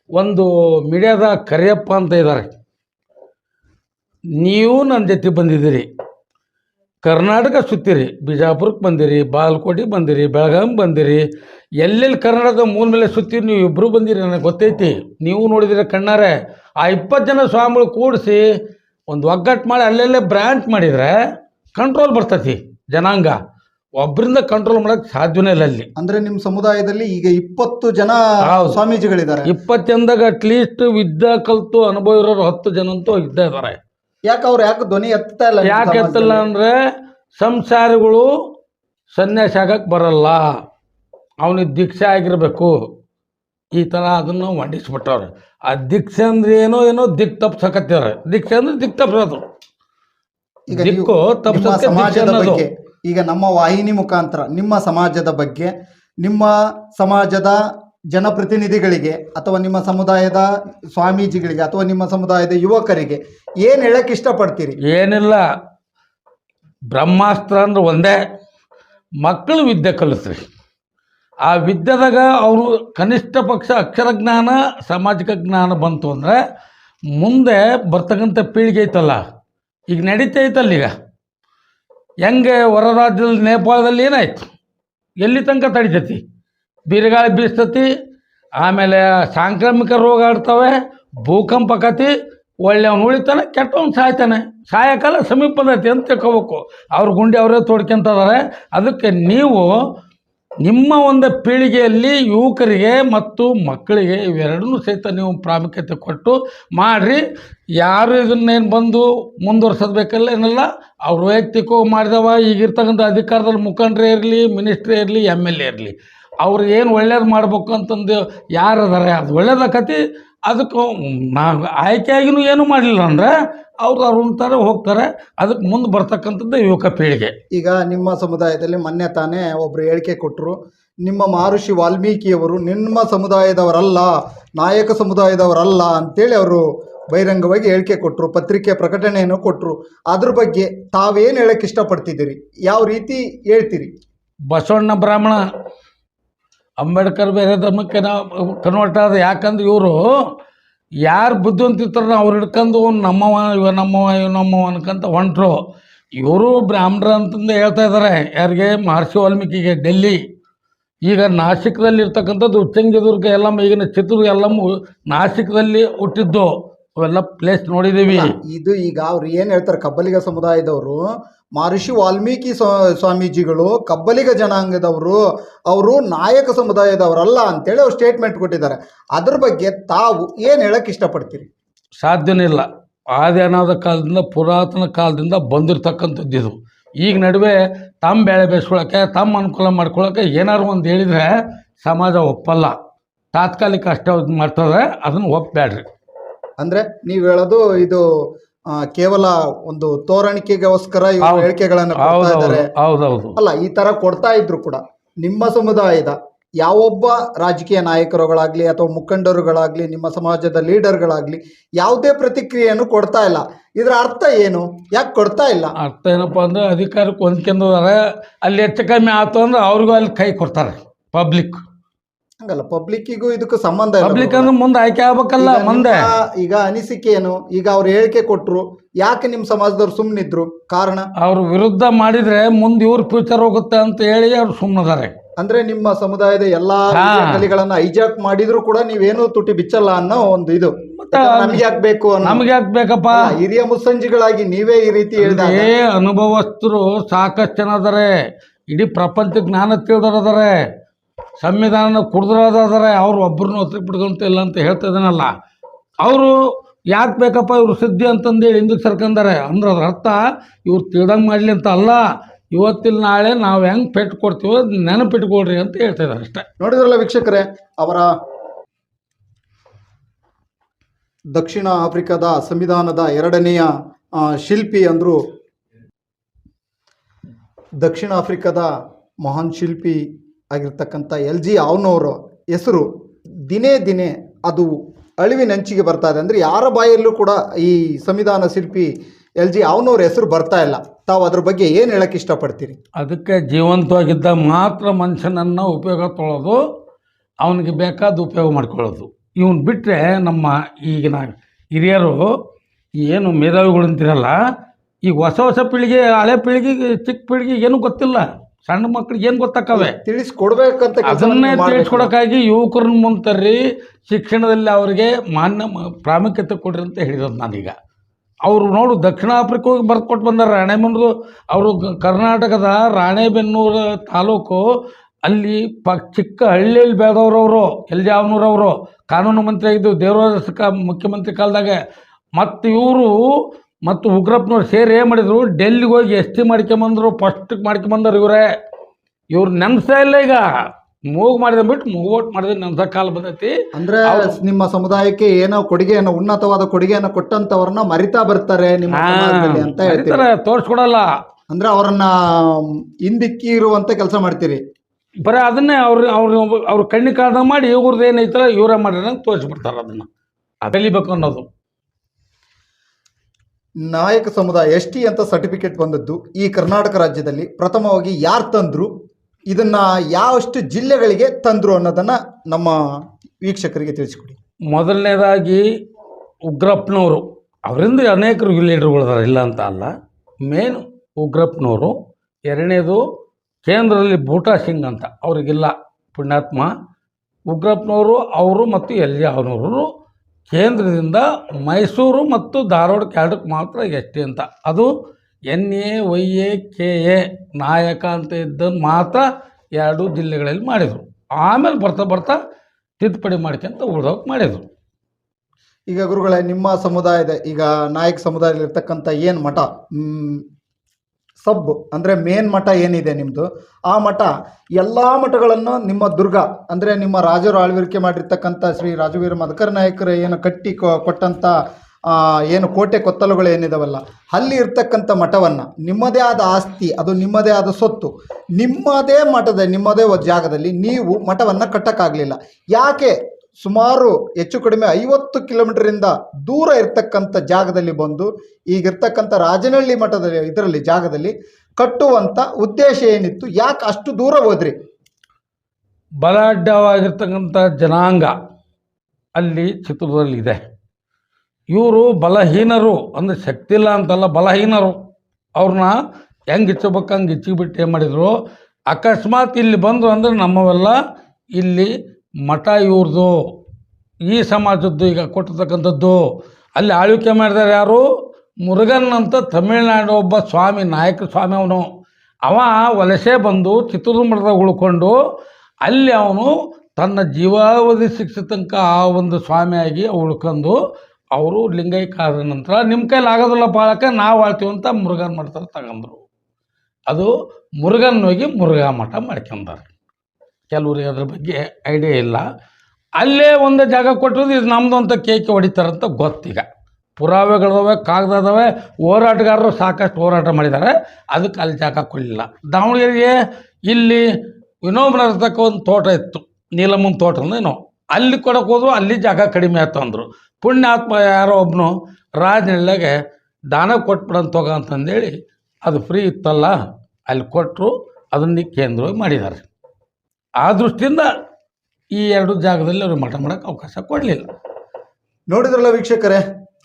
ಒಂದು ಮೀಡಿಯಾದ ಕರಿಯಪ್ಪ ಅಂತ ಇದ್ದಾರೆ. ನೀವು ನನ್ನ ಜೊತೆ ಬಂದಿದ್ದೀರಿ. ಕರ್ನಾಟಕ ಸುತ್ತೀರಿ, ಬಿಜಾಪುರಕ್ಕೆ ಬಂದಿರಿ, ಬಾಗಲಕೋಟೆಗೆ ಬಂದಿರಿ ಬೆಳಗಾವಿ ಬಂದಿರಿ. ಎಲ್ಲೆಲ್ಲಿ ಕರ್ನಾಟಕದ ಮೂಲ ಮೇಲೆ ಸುತ್ತೀರಿ, ನೀವು ಇಬ್ಬರು ಬಂದಿರಿ, ನನಗೆ ಗೊತ್ತೈತಿ. ನೀವು ನೋಡಿದಿರ ಕಣ್ಣಾರೆ, ಆ ಇಪ್ಪತ್ತು ಜನ ಸ್ವಾಮಿಗಳು ಕೂಡಿಸಿ ಒಂದು ಒಗ್ಗಟ್ಟು ಮಾಡಿ ಅಲ್ಲೆಲ್ಲೇ ಬ್ರ್ಯಾಂಚ್ ಮಾಡಿದರೆ ಕಂಟ್ರೋಲ್ ಬರ್ತೈತಿ ಜನಾಂಗ. ಒಬ್ಬರಿಂದ ಕಂಟ್ರೋಲ್ ಮಾಡಕ್ ಸಾಧ್ಯವೇ ಇಲ್ಲ ಅಲ್ಲಿ. ಅಂದ್ರೆ ನಿಮ್ಮ ಸಮುದಾಯದಲ್ಲಿ ಈಗ ಇಪ್ಪತ್ತು ಜನ ಹೌದು. ಸ್ವಾಮೀಜಿಗಳಿದ್ದಾರೆ. ಇಪ್ಪತ್ತು ಜನದಾಗ ಅಟ್ಲೀಸ್ಟ್ ವಿದ್ಯಾ ಕಲ್ತು ಅನುಭವ ಇರೋರು ಹತ್ತು ಜನ ಅಂತೂ ಇದ್ದೇ ಇದ್ದಾರೆ ಯಾಕೆ ಅವ್ರು ಯಾಕೆ ಧ್ವನಿ ಎತ್ತ ಇಲ್ಲ ಯಾಕೆ ಎತ್ತಲ್ಲ ಸಮಾಜದಲ್ಲಿ? ಅಂದರೆ ಸಂಸಾರಿಗಳು ಸನ್ಯಾಸ ಆಗಕ್ ಬರಲ್ಲ. ಅವನಿಗೆ ದೀಕ್ಷೆ ಆಗಿರಬೇಕು. ಈ ತರ ಅದನ್ನ ಮಂಡಿಸ್ಬಿಟ್ಟವ್ರೆ. ಆ ದೀಕ್ಷೆ ಅಂದ್ರೆ ಏನೋ ಏನೋ ದಿಕ್ ತಪ್ಸಕತ್ತಾರೆ ದೀಕ್ಷೆ ಅಂದ್ರೆ ದಿಕ್ ತಪ್ಸೋದು. ಈಗ ನೀವು ದಿಕ್ಕು ನಿಮ್ಮ ಸಮಾಜದ. ಬಗ್ಗೆ ಈಗ ನಮ್ಮ ವಾಹಿನಿ ಮುಖಾಂತರ ನಿಮ್ಮ ಸಮಾಜದ ಬಗ್ಗೆ, ನಿಮ್ಮ ಸಮಾಜದ ಜನಪ್ರತಿನಿಧಿಗಳಿಗೆ ಅಥವಾ ನಿಮ್ಮ ಸಮುದಾಯದ ಸ್ವಾಮೀಜಿಗಳಿಗೆ ಅಥವಾ ನಿಮ್ಮ ಸಮುದಾಯದ ಯುವಕರಿಗೆ ಏನು ಹೇಳಕ್ಕೆ ಇಷ್ಟಪಡ್ತೀರಿ? ಏನಿಲ್ಲ. ಬ್ರಹ್ಮಾಸ್ತ್ರ ಅಂದ್ರೆ ಒಂದೇ. ಮಕ್ಕಳು ವಿದ್ಯೆ ಕಲಿಸ್ರಿ. ಆ ವಿದ್ಯೆದಾಗ ಅವರು ಕನಿಷ್ಠ ಪಕ್ಷ ಅಕ್ಷರ ಜ್ಞಾನ, ಸಾಮಾಜಿಕ ಜ್ಞಾನ ಬಂತು ಅಂದರೆ ಮುಂದೆ ಬರ್ತಕ್ಕಂಥ ಪೀಳಿಗೆ ಐತಲ್ಲ. ಈಗ ನಡೀತಾ ಐತಲ್ಲ ಈಗ. ಹೆಂಗೆ ಹೊರ ರಾಜ್ಯದಲ್ಲಿ ನೇಪಾಳದಲ್ಲಿ ಏನಾಯ್ತು? ಎಲ್ಲಿ ತನಕ ತಡಿತೈತಿ? ಬಿರುಗಾಳಿ ಬೀಸ್ತತಿ, ಆಮೇಲೆ ಸಾಂಕ್ರಾಮಿಕ ರೋಗ ಆಡ್ತವೆ, ಭೂಕಂಪ ಕತಿ ಒಳ್ಳೆಯವನು ಉಳಿತಾನೆ, ಕೆಟ್ಟವನು ಸಾಯ್ತಾನೆ. ಸಾಯಕಾಲ ಸಮೀಪದೈತಿ ಅಂತ ತಿಳ್ಕೊಬೇಕು. ಅವ್ರ ಗುಂಡಿ ಅವರೇ ತೋಡ್ಕೊಂತದಾರೆ ಅದಕ್ಕೆ ನೀವು ನಿಮ್ಮ ಒಂದು ಪೀಳಿಗೆಯಲ್ಲಿ ಯುವಕರಿಗೆ ಮತ್ತು ಮಕ್ಕಳಿಗೆ ಇವೆರಡನ್ನೂ ಸಹಿತ ನೀವು ಪ್ರಾಮುಖ್ಯತೆ ಕೊಟ್ಟು ಮಾಡಿರಿ. ಯಾರು ಇದನ್ನೇನು ಬಂದು ಮುಂದುವರ್ಸೋದು ಬೇಕಲ್ಲ, ಏನಲ್ಲ, ಅವ್ರು ವೈಯಕ್ತಿಕವಾಗಿ ಮಾಡಿದವ, ಈಗಿರ್ತಕ್ಕಂಥ ಅಧಿಕಾರದಲ್ಲಿ ಮುಖಂಡರೇ ಇರಲಿ, ಮಿನಿಸ್ಟ್ರೇ ಇರಲಿ, ಎಂ ಎಲ್ ಎ ಇರಲಿ. ಅವ್ರು ಏನು ಒಳ್ಳೇದು ಮಾಡ್ಬೇಕು ಅಂತಂದು ಯಾರು ಅದಾರೆ ಅದು ಒಳ್ಳೇದಾಕತಿ ಅದಕ್ಕೆ ನಾ ಆಯ್ಕೆಯಾಗಿನೂ ಏನೂ ಮಾಡಲಿಲ್ಲ ಅಂದ್ರೆ ಅವ್ರು ಅವ್ರು ಉಣ್ತಾರೆ ಹೋಗ್ತಾರೆ. ಅದಕ್ಕೆ ಮುಂದೆ ಬರ್ತಕ್ಕಂಥದ್ದು ಯುವಕ ಪೀಳಿಗೆ. ಈಗ ನಿಮ್ಮ ಸಮುದಾಯದಲ್ಲಿ ಮೊನ್ನೆ ತಾನೇ ಒಬ್ಬರು ಹೇಳಿಕೆ ಕೊಟ್ಟರು ನಿಮ್ಮ ಮಹರ್ಷಿ ವಾಲ್ಮೀಕಿಯವರು ನಿಮ್ಮ ಸಮುದಾಯದವರಲ್ಲ ನಾಯಕ ಸಮುದಾಯದವರಲ್ಲ ಅಂತೇಳಿ ಅವರು ಬಹಿರಂಗವಾಗಿ ಹೇಳಿಕೆ ಕೊಟ್ಟರು ಪತ್ರಿಕೆ ಪ್ರಕಟಣೆಯನ್ನು ಕೊಟ್ಟರು ಅದ್ರ ಬಗ್ಗೆ ತಾವೇನು ಹೇಳಕ್ಕೆ ಇಷ್ಟಪಡ್ತಿದ್ದೀರಿ? ಯಾವ ರೀತಿ ಹೇಳ್ತೀರಿ? ಬಸವಣ್ಣ ಬ್ರಾಹ್ಮಣ ಅಂಬೇಡ್ಕರ್ ಬೇರೆ ಧರ್ಮಕ್ಕೆ ನಾವು ಕನ್ವರ್ಟ್ ಆದ. ಯಾಕಂದ್ರೆ ಇವರು ಯಾರು ಬುದ್ಧಿವಂತಿರ್ತಾರೋ ಅವ್ರು ಹಿಡ್ಕೊಂಡು ನಮ್ಮವ ಇವ ನಮ್ಮವ ಇವ ನಮ್ಮವ ಅನ್ಕಂತ ಹೊಂಟ್ರು. ಇವರು ಬ್ರಾಹ್ಮಣರು ಅಂತಂದು ಹೇಳ್ತಾ ಇದ್ದಾರೆ ಯಾರಿಗೆ? ಮಹರ್ಷಿ ವಾಲ್ಮೀಕಿಗೆ ಡೆಲ್ಲಿ. ಈಗ ನಾಸಿಕ್ದಲ್ಲಿ ಇರ್ತಕ್ಕಂಥದ್ದು ಉಚ್ಚಂಗಿದುರ್ಗ ಎಲ್ಲ ಈಗಿನ ಚಿತ್ರದುರ್ಗ ಎಲ್ಲಮ್ಮ ನಾಸಿಕ್ದಲ್ಲಿ ಹುಟ್ಟಿದ್ದು. ಅವೆಲ್ಲ ಪ್ಲೇಸ್ ನೋಡಿದೀವಿ. ಇದು ಈಗ ಅವ್ರು ಏನು ಹೇಳ್ತಾರೆ ಕಬ್ಬಲಿಗ ಸಮುದಾಯದವರು ಮಹರ್ಷಿ ವಾಲ್ಮೀಕಿ ಸ್ವಾ- ಸ್ವಾಮೀಜಿಗಳು ಕಬ್ಬಲಿಗ ಜನಾಂಗದವರು ಅವರು ನಾಯಕ ಸಮುದಾಯದವರಲ್ಲ ಅಂತೇಳಿ ಅವ್ರು ಸ್ಟೇಟ್ಮೆಂಟ್ ಕೊಟ್ಟಿದ್ದಾರೆ. ಅದ್ರ ಬಗ್ಗೆ ತಾವು ಏನು ಹೇಳಕ್ಕೆ ಇಷ್ಟಪಡ್ತೀರಿ? ಸಾಧ್ಯನೇ ಇಲ್ಲ. ಆದ್ಯನಾದ ಕಾಲದಿಂದ ಪುರಾತನ ಕಾಲದಿಂದ ಬಂದಿರತಕ್ಕಂಥದ್ದು ಇದು. ಈಗ ನಡುವೆ ತಮ್ಮ ಬೆಳೆ ಬೇಯಿಸ್ಕೊಳಕ್ಕೆ ತಮ್ಮ ಅನುಕೂಲ ಮಾಡ್ಕೊಳಕ್ಕೆ ಏನಾದ್ರು ಒಂದು ಹೇಳಿದರೆ ಸಮಾಜ ಒಪ್ಪಲ್ಲ. ತಾತ್ಕಾಲಿಕ ಅಷ್ಟೇ ಮಾಡ್ತಾರೆ ಮಾಡ್ತದೆ ಅದನ್ನು ಒಪ್ಪಬೇಡ್ರಿ ಅಂದ್ರೆ ನೀವು ಹೇಳೋದು ಇದು ಕೇವಲ ಒಂದು ತೋರಣಿಕೆಗೋಸ್ಕರ ಇವರು. ಹೇಳಿಕೆಗಳನ್ನು ಕೊಡ್ತಾ ಇದ್ದಾರೆ. ಅಲ್ಲ ಈ ತರ ಕೊಡ್ತಾ ಇದ್ರು ಕೂಡ ನಿಮ್ಮ ಸಮುದಾಯದ ಯಾವೊಬ್ಬ ರಾಜಕೀಯ ನಾಯಕರುಗಳಾಗ್ಲಿ ಅಥವಾ ಮುಖಂಡರುಗಳಾಗ್ಲಿ ನಿಮ್ಮ ಸಮಾಜದ ಲೀಡರ್ಗಳಾಗ್ಲಿ ಯಾವುದೇ ಪ್ರತಿಕ್ರಿಯೆಯನ್ನು ಕೊಡ್ತಾ ಇಲ್ಲ. ಇದರ ಅರ್ಥ ಏನು? ಯಾಕೆ ಕೊಡ್ತಾ ಇಲ್ಲ? ಅರ್ಥ ಏನಪ್ಪ ಅಂದ್ರೆ ಅಧಿಕಾರಕ್ಕೆ ಹೊಂದ್ಕೊಂಡಿದ್ದಾರೆ ಅಲ್ಲಿ ಹೆಚ್ಚು ಕಮ್ಮಿ ಆಯ್ತು ಅಂದ್ರೆ ಅವ್ರಿಗೂ ಅಲ್ಲಿ ಕೈ ಕೊಡ್ತಾರೆ ಪಬ್ಲಿಕ್ ಹಂಗಲ್ಲ ಪಬ್ಲಿಕ್ಕಿಗೂ ಇದಕ್ಕೂ ಸಂಬಂಧ ಇಲ್ಲ ಪಬ್ಲಿಕ್. ಅಂದ್ರೆ ಮುಂದೆ ಆಯ್ಕೆ ಆಗ್ಬೇಕಲ್ಲ ಈಗ ಮುಂದೆ. ನಿಮ್ಮ- ಈಗ ಅನಿಸಿಕೆ ಏನು ಈಗ ಅವ್ರ ಹೇಳಿಕೆ ಕೊಟ್ರು ಯಾಕೆ ನಿಮ್ ಸಮಾಜದವ್ರು ಸುಮ್ನಿದ್ರು? ಕಾರಣ? ಅವ್ರ ವಿರುದ್ಧ ಮಾಡಿದ್ರೆ ಮುಂದೆ ಇವ್ರ ಫ್ಯೂಚರ್ ಹೋಗುತ್ತೆ ಅಂತ ಹೇಳಿ ಅವ್ರು ಸುಮ್ಮನಿದ್ದಾರೆ ಅಂದ್ರೆ ನಿಮ್ಮ ಸಮುದಾಯದ ಎಲ್ಲಾ ಹಾ. ಐಜಾಕ್ ಹೈಜಾಕ್ ಮಾಡಿದ್ರು ಕೂಡ ನೀವೇನು ತುಟಿ ಬಿಚ್ಚಲ್ಲ ಅನ್ನೋ ಒಂದು ಇದು. ಮತ್ತೆ ನಮ್ಗೆ ಯಾಕೆ ಬೇಕು ಅನ್ನೋ ನಮ್ಗೆ ಯಾಕೆ ಬೇಕಪ್ಪ ಅಲ್ಲ, ಹಿರಿಯ ಮುಸ್ಸಂಜಿಗಳಾಗಿ ನೀವೇ ಈ ರೀತಿ ಹೇಳಿದಾಗ ಏ ಅನುಭವಸ್ಥರು ಸಾಕಷ್ಟು ಜನ ಅದಾರೆ ಇಡೀ ಪ್ರಪಂಚ ಜ್ಞಾನ ತಿಳಿದವ್ರು ಅದಾರೆ ಸಂವಿಧಾನ ಕುಡ್ದ್ರದಾರೆ ಅವ್ರು ಒಬ್ಬರನ್ನ ಒತ್ತಿ ಬಿಡ್ಕೊಂತ ಇಲ್ಲ ಅಂತ ಹೇಳ್ತಾ ಇದ್ದಾನಲ್ಲ. ಅವರು ಯಾಕೆ ಬೇಕಪ್ಪ ಇವ್ರು ಸಿದ್ಧಿ ಅಂತಂದೇಳಿ ಹಿಂದಕ್ಕೆ ಸರ್ಕಂದಾರೆ? ಅಂದ್ರೆ ಅದ್ರ ಅರ್ಥ ಇವ್ರು ತಿಳ್ದಂಗೆ ಮಾಡಲಿ ಅಂತ ಅಲ್ಲ. ಇವತ್ತಿಲ್ಲ ನಾಳೆ ನಾವು ಹೆಂಗೆ ಪೆಟ್ಟು ಕೊಡ್ತೀವೋ ನೆನಪಿಟ್ಕೊಳ್ರಿ ಅಂತ ಹೇಳ್ತಾ ಇದ್ದಾರೆ ಅಷ್ಟೇ. ನೋಡಿದ್ರಲ್ಲ ವೀಕ್ಷಕರೇ, ಅವರ ದಕ್ಷಿಣ ಆಫ್ರಿಕಾದ ಸಂವಿಧಾನದ ಎರಡನೆಯ ಶಿಲ್ಪಿ ಅಂದರು ದಕ್ಷಿಣ ಆಫ್ರಿಕಾದ ಮಹಾನ್ ಶಿಲ್ಪಿ ಆಗಿರ್ತಕ್ಕಂಥ ಎಲ್ ಜಿ ಅವನವರ ಹೆಸರು ದಿನೇ ದಿನೇ ಅದು ಅಳಿವಿನಂಚಿಗೆ ಬರ್ತಾ ಇದೆ. ಅಂದರೆ ಯಾರ ಬಾಯಲ್ಲೂ ಕೂಡ ಈ ಸಂವಿಧಾನ ಶಿಲ್ಪಿ ಎಲ್ ಜಿ ಅವನವ್ರ ಹೆಸರು ಬರ್ತಾ ಇಲ್ಲ. ತಾವು ಅದ್ರ ಬಗ್ಗೆ ಏನು ಹೇಳಕ್ಕೆ ಇಷ್ಟಪಡ್ತೀರಿ? ಅದಕ್ಕೆ ಜೀವಂತವಾಗಿದ್ದ ಮಾತ್ರ ಮನುಷ್ಯನನ್ನು ಉಪಯೋಗ ತೊಳೋದು, ಅವನಿಗೆ ಬೇಕಾದ ಉಪಯೋಗ ಮಾಡ್ಕೊಳ್ಳೋದು. ಇವನು ಬಿಟ್ಟರೆ ನಮ್ಮ ಈಗಿನ ಹಿರಿಯರು ಏನು ಮೇಧಾವಿಗಳು ಅಂತಿರಲ್ಲ ಈಗ ಹೊಸ ಹೊಸ ಪೀಳಿಗೆ, ಹಳೆ ಪೀಳಿಗೆಗೆ ಚಿಕ್ಕ ಪೀಳಿಗೆಗೆ ಏನೂ ಗೊತ್ತಿಲ್ಲ. ಸಣ್ಣ ಮಕ್ಳಿಗೆ ಏನು ಗೊತ್ತಾಕವೆ ತಿಳಿಸ್ಕೊಡ್ಬೇಕಂತ ಅದನ್ನೇ. ತಿಳಿಸ್ಕೊಡೋಕ್ಕಾಗಿ ಯುವಕರನ್ನ ಮುಂತರ್ರಿ ಶಿಕ್ಷಣದಲ್ಲಿ ಅವರಿಗೆ ಮಾನ್ಯ ಪ್ರಾಮುಖ್ಯತೆ ಕೊಡ್ರಿ ಅಂತ ಹೇಳಿದ್ರು ನಾನೀಗ. ಅವರು ನೋಡು ದಕ್ಷಿಣ ಆಫ್ರಿಕಾ ಹೋಗಿ ಬರ್ಕೊಟ್ಟು ಬಂದಾರೆ ರಾಣೆಬೆನ್ನೂರು. ಅವರು ಕರ್ನಾಟಕದ ರಾಣೆಬೆನ್ನೂರು ತಾಲೂಕು ಅಲ್ಲಿ ಪ ಚಿಕ್ಕ ಹಳ್ಳಿಯಲ್ಲಿ ಬೆಳೆದವ್ರವರು ಎಲ್ ಜಾವನೂರವರು ಕಾನೂನು ಮಂತ್ರಿ ಆಗಿದ್ದು ದೇವರಾಜ ಮುಖ್ಯಮಂತ್ರಿ ಕಾಲದಾಗ. ಮತ್ತು ಇವರು ಮತ್ತು ಉಗ್ರಪ್ಪನವ್ರು ಸೇರಿ ಏನು ಮಾಡಿದ್ರು? ಡೆಲ್ಲಿಗೆ ಹೋಗಿ ಎಸ್ ಟಿ ಮಾಡ್ಕೊಂಬಂದರು ಫಸ್ಟ್ ಮಾಡ್ಕೊಂಬಂದರು ಇವರೇ. ಇವ್ರು ನೆನ್ಸೇ ಇಲ್ಲ ಈಗ. ಮೂಗ್ ಮಾಡಿದ ಬಿಟ್ಟು ಮೂಗೋಟ್ ಮಾಡಿದ್ರೆ ನೆನ್ಸ ಕಾಲ ಬಂದೈತಿ. ಅಂದ್ರೆ ನಿಮ್ಮ ಸಮುದಾಯಕ್ಕೆ ಏನೋ ಕೊಡುಗೆಯನ್ನು ಉನ್ನತವಾದ ಕೊಡುಗೆಯನ್ನು ಕೊಟ್ಟಂತವ್ರನ್ನ ಮರಿತಾ ಬರ್ತಾರೆ ನಿಮ್ಮ ಸಮಾಜದಲ್ಲಿ ಅಂತ ಹೇಳ್ತೀರಿ ತೋರಿಸ್ಕೊಡಲ್ಲ. ಅಂದ್ರೆ ಅವರನ್ನ ಹಿಂದಿಕ್ಕಿ ಇರುವಂತ ಕೆಲಸ ಮಾಡ್ತೀರಿ. ಬರೀ ಅದನ್ನೇ ಅವ್ರ ಅವ್ರ ಅವ್ರ ಕಣ್ಣಿ ಕಾಲದ ಮಾಡಿ ಇವ್ರದ್ದು ಏನೈತಲ್ಲ ಇವರೇ ಅಂತ ತೋರಿಸ್ಬಿಡ್ತಾರೆ ಅದನ್ನ. ಬೆಳಿಬೇಕು ಅನ್ನೋದು. ನಾಯಕ ಸಮುದಾಯ ಎಸ್ ಟಿ ಅಂತ ಸರ್ಟಿಫಿಕೇಟ್ ಬಂದದ್ದು ಈ ಕರ್ನಾಟಕ ರಾಜ್ಯದಲ್ಲಿ ಪ್ರಥಮವಾಗಿ ಯಾರು ತಂದ್ರು? ಇದನ್ನ ಯಾವಷ್ಟು ಜಿಲ್ಲೆಗಳಿಗೆ ತಂದ್ರು ಅನ್ನೋದನ್ನ ನಮ್ಮ ವೀಕ್ಷಕರಿಗೆ ತಿಳಿಸಿಕೊಡಿ. ಮೊದಲನೇದಾಗಿ ಉಗ್ರಪ್ಪನವರು. ಅವರಿಂದ ಅನೇಕರು ಲೀಡರ್ಗಳಿದ್ದಾರೆ ಇಲ್ಲ ಅಂತ ಅಲ್ಲ. ಮೇನ್ ಉಗ್ರಪ್ಪನವರು. ಎರಡನೇದು ಕೇಂದ್ರದಲ್ಲಿ ಬೂಟಾ ಸಿಂಗ್ ಅಂತ. ಅವರಿಗಿಲ್ಲ ಪುಣ್ಯಾತ್ಮ. ಉಗ್ರಪ್ಪನವರು, ಅವರು ಮತ್ತು ಎಲ್ ಅವನವರು ಕೇಂದ್ರದಿಂದ ಮೈಸೂರು ಮತ್ತು ಧಾರವಾಡ ಕ್ಯಾಡಕ್ಕೆ ಮಾತ್ರ ಎಸ್ ಟಿ ಅಂತ. ಅದು N A Y A K A Nayaka ಅಂತ ಇದ್ದನ್ನು ಮಾತ್ರ ಎರಡು ಜಿಲ್ಲೆಗಳಲ್ಲಿ ಮಾಡಿದರು. ಆಮೇಲೆ ಬರ್ತಾ ಬರ್ತಾ ತಿದ್ದುಪಡಿ ಮಾಡ್ಕೊಂತ ಉಳ್ದೋಗಿ ಮಾಡಿದರು. ಈಗ ಗುರುಗಳೇ, ನಿಮ್ಮ ಸಮುದಾಯದ ಈಗ ನಾಯಕ ಸಮುದಾಯದಲ್ಲಿರ್ತಕ್ಕಂಥ ಏನು ಮಠ? ಸಬ್ ಅಂದರೆ ಮೇನ್ ಮಠ ಏನಿದೆ ನಿಮ್ಮದು ಆ ಮಠ ಎಲ್ಲ ಮಠಗಳನ್ನು ನಿಮ್ಮ ದುರ್ಗ ಅಂದರೆ ನಿಮ್ಮ ರಾಜರು ಆಳ್ವಿಕೆ ಮಾಡಿರ್ತಕ್ಕಂಥ ಶ್ರೀ ರಾಜವೀರ ಮದಕರ ನಾಯಕರು ಏನು ಕಟ್ಟಿ ಕೊಟ್ಟಂಥ ಏನು ಕೋಟೆ ಕೊತ್ತಲುಗಳು ಏನಿದಾವಲ್ಲ, ಅಲ್ಲಿ ಇರ್ತಕ್ಕಂಥ ಮಠವನ್ನು ನಿಮ್ಮದೇ ಆದ ಆಸ್ತಿ, ಅದು ನಿಮ್ಮದೇ ಆದ ಸೊತ್ತು, ನಿಮ್ಮದೇ ಮಠದ, ನಿಮ್ಮದೇ ಜಾಗದಲ್ಲಿ ನೀವು ಮಠವನ್ನು ಕಟ್ಟಕ್ಕಾಗಲಿಲ್ಲ. ಯಾಕೆ? ಸುಮಾರು ಹೆಚ್ಚು ಕಡಿಮೆ ಐವತ್ತು ಕಿಲೋಮೀಟರಿಂದ ದೂರ ಇರ್ತಕ್ಕಂಥ ಜಾಗದಲ್ಲಿ ಬಂದು ಈಗಿರ್ತಕ್ಕಂಥ ರಾಜನಹಳ್ಳಿ ಮಠದಲ್ಲಿ, ಇದರಲ್ಲಿ ಜಾಗದಲ್ಲಿ ಕಟ್ಟುವಂಥ ಉದ್ದೇಶ ಏನಿತ್ತು? ಯಾಕೆ ಅಷ್ಟು ದೂರ ಹೋದ್ರಿ? ಬಲಾಢ್ಯವಾಗಿರ್ತಕ್ಕಂಥ ಜನಾಂಗ ಅಲ್ಲಿ ಚಿತ್ರದುರ್ಗದಲ್ಲಿದೆ. ಇವರು ಬಲಹೀನರು, ಅಂದರೆ ಶಕ್ತಿ ಇಲ್ಲ ಅಂತಲ್ಲ, ಬಲಹೀನರು. ಅವ್ರನ್ನ ಹೆಂಗೆ ಇಚ್ಚಬೇಕು ಹಂಗೆ ಇಚ್ಚಿಬಿಟ್ಟು ಏನು ಮಾಡಿದರು? ಅಕಸ್ಮಾತ್ ಇಲ್ಲಿ ಬಂದರು ಅಂದರೆ ನಮ್ಮವೆಲ್ಲ ಇಲ್ಲಿ ಮಠ ಇವ್ರದ್ದು ಈ ಸಮಾಜದ್ದು ಈಗ ಕೊಟ್ಟಿರ್ತಕ್ಕಂಥದ್ದು. ಅಲ್ಲಿ ಆಳ್ವಿಕೆ ಮಾಡಿದಾರೆ ಯಾರು? ಮುರುಗನ್ ಅಂತ ತಮಿಳ್ನಾಡು ಒಬ್ಬ ಸ್ವಾಮಿ, ನಾಯಕ ಸ್ವಾಮಿ ಅವನು. ಅವ ವಲಸೆ ಬಂದು ಚಿತ್ರದುರ್ಗ ಮಠದಾಗ ಉಳ್ಕೊಂಡು ಅಲ್ಲಿ ಅವನು ತನ್ನ ಜೀವಾವಧಿ ಶಿಕ್ಷೆ ತನಕ ಆ ಒಂದು ಸ್ವಾಮಿಯಾಗಿ ಉಳ್ಕೊಂಡು ಅವರು ಲಿಂಗೈಕಾರ ನಂತರ ನಿಮ್ಮ ಕೈಲಿ ಆಗೋದಿಲ್ಲ ಪಾಲಕ ನಾವು ಆಳ್ತೀವಿ ಅಂತ ಮುರುಗನ್ ಮಾಡ್ತಾರೆ, ತಗೊಂಡ್ರು. ಅದು ಮುರುಗನ್ ಹೋಗಿ ಮುರುಘಾ ಮಠ ಮಾಡ್ಕೊಂಡಾರೆ. ಕೆಲವ್ರಿಗೆ ಅದ್ರ ಬಗ್ಗೆ ಐಡಿಯಾ ಇಲ್ಲ. ಅಲ್ಲೇ ಒಂದು ಜಾಗ ಕೊಟ್ಟಿರೋದು ಇದು ನಮ್ಮದು ಅಂತ ಕೇಕೆ ಹೊಡಿತಾರಂತ ಗೊತ್ತೀಗ. ಪುರಾವೆಗಳಿದಾವೆ ಕಾಗದ ಅದಾವೆ ಹೋರಾಟಗಾರರು ಸಾಕಷ್ಟು ಹೋರಾಟ ಮಾಡಿದ್ದಾರೆ. ಅದಕ್ಕೆ ಅಲ್ಲಿ ಜಾಗ ಕೊಡಲಿಲ್ಲ. ದಾವಣಗೆರೆಗೆ ಇಲ್ಲಿ ವಿನೋಬನ ತಕ್ಕ ಒಂದು ತೋಟ ಇತ್ತು ನೀಲಮ್ಮನ ತೋಟ ಏನೋ. ಅಲ್ಲಿ ಕೊಡಕ್ಕೆ ಹೋದ್ರು, ಅಲ್ಲಿ ಜಾಗ ಕಡಿಮೆ ಆಯ್ತು ಅಂದರು. ಪುಣ್ಯಾತ್ಮ ಯಾರೋ ಒಬ್ಬನು ರಾಜನಳ್ಳಿಗೆ ದಾನ ಕೊಟ್ಬಿಡಂತ ಹೋಗ ಅಂತಂದೇಳಿ, ಅದು ಫ್ರೀ ಇತ್ತಲ್ಲ, ಅಲ್ಲಿ ಕೊಟ್ಟರು ಅದನ್ನ ಕೇಂದ್ರವಾಗಿ ಮಾಡಿದ್ದಾರೆ. ಆ ದೃಷ್ಟಿಯಿಂದ ಈ ಎರಡು ಜಾಗದಲ್ಲಿ ಅವರು ಮಠ ಮಾಡಕ್ಕೆ ಅವಕಾಶ ಕೊಡಲಿಲ್ಲ. ನೋಡಿದ್ರಲ್ಲ ವೀಕ್ಷಕರೇ